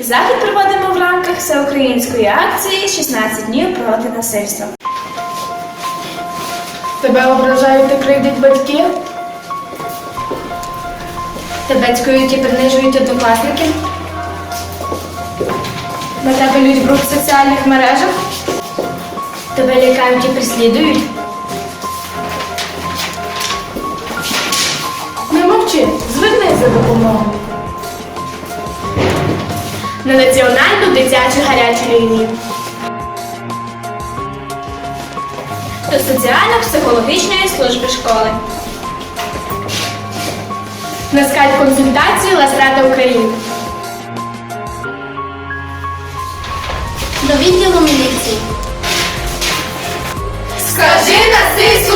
Захід проводимо в рамках всеукраїнської акції «16 днів проти насильства. Тебе ображають та кривдять батьки? Тебе цькують і принижують однокласники? На тебе лють бруд в соціальних мережах? Тебе лякають і переслідують? Не мовчи, звернись за допомогою. На національну дитячу гарячу лінію. До соціально-психологічної служби школи. На скайп консультацію Ластрата України. До відділу міліції. Скажи стоп!